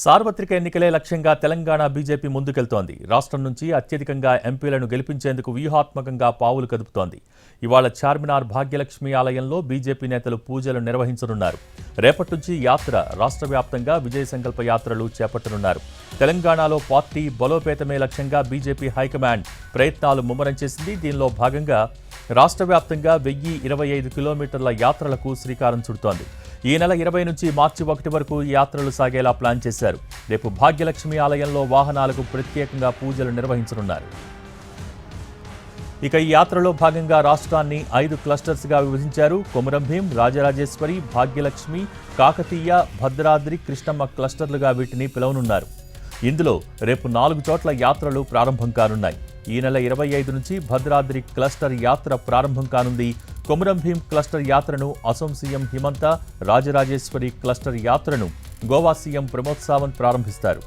సార్వత్రిక ఎన్నికలే లక్ష్యంగా తెలంగాణ బీజేపీ ముందుకెళ్తోంది. రాష్ట్రం నుంచి అత్యధికంగా ఎంపీలను గెలిపించేందుకు వ్యూహాత్మకంగా పావులు కదుపుతోంది. ఇవాళ చార్మినార్ భాగ్యలక్ష్మి ఆలయంలో బీజేపీ నేతలు పూజలు నిర్వహించనున్నారు. రేపటి నుంచి యాత్ర రాష్ట్ర వ్యాప్తంగా విజయ సంకల్ప యాత్రలు చేపట్టనున్నారు. తెలంగాణలో పార్టీ బలోపేతమే లక్ష్యంగా బీజేపీ హైకమాండ్ ప్రయత్నాలు ముమ్మరం చేసింది. దీనిలో భాగంగా రాష్ట్ర వ్యాప్తంగా వెయ్యి ఇరవై ఐదు కిలోమీటర్ల యాత్రలకు శ్రీకారం చుడుతోంది. ఈ నెల ఇరవై నుంచి మార్చి ఒకటి వరకు యాత్రలు సాగేలా ప్లాన్ చేశారు. రేపు భాగ్యలక్ష్మి ఆలయంలో వాహనాలకు ప్రత్యేకంగా పూజలు నిర్వహించనున్నారు. ఇక ఈ యాత్రలో భాగంగా రాష్ట్రాన్ని ఐదు క్లస్టర్స్గా విభజించారు కొమరం భీం రాజరాజేశ్వరి భాగ్యలక్ష్మి కాకతీయ భద్రాద్రి కృష్ణమ్మ క్లస్టర్లుగా వీటిని పిలవనున్నారు. ఇందులో రేపు నాలుగు చోట్ల యాత్రలు ప్రారంభం కానున్నాయి. ఈ నెల ఇరవై ఐదు నుంచి భద్రాద్రి క్లస్టర్ యాత్ర ప్రారంభం కానుంది. కొమరం భీం క్లస్టర్ యాత్రను అసోం సీఎం హిమంత రాజరాజేశ్వరి క్లస్టర్ యాత్రను గోవా సీఎం ప్రమోద్ సావంత్ ప్రారంభిస్తారు.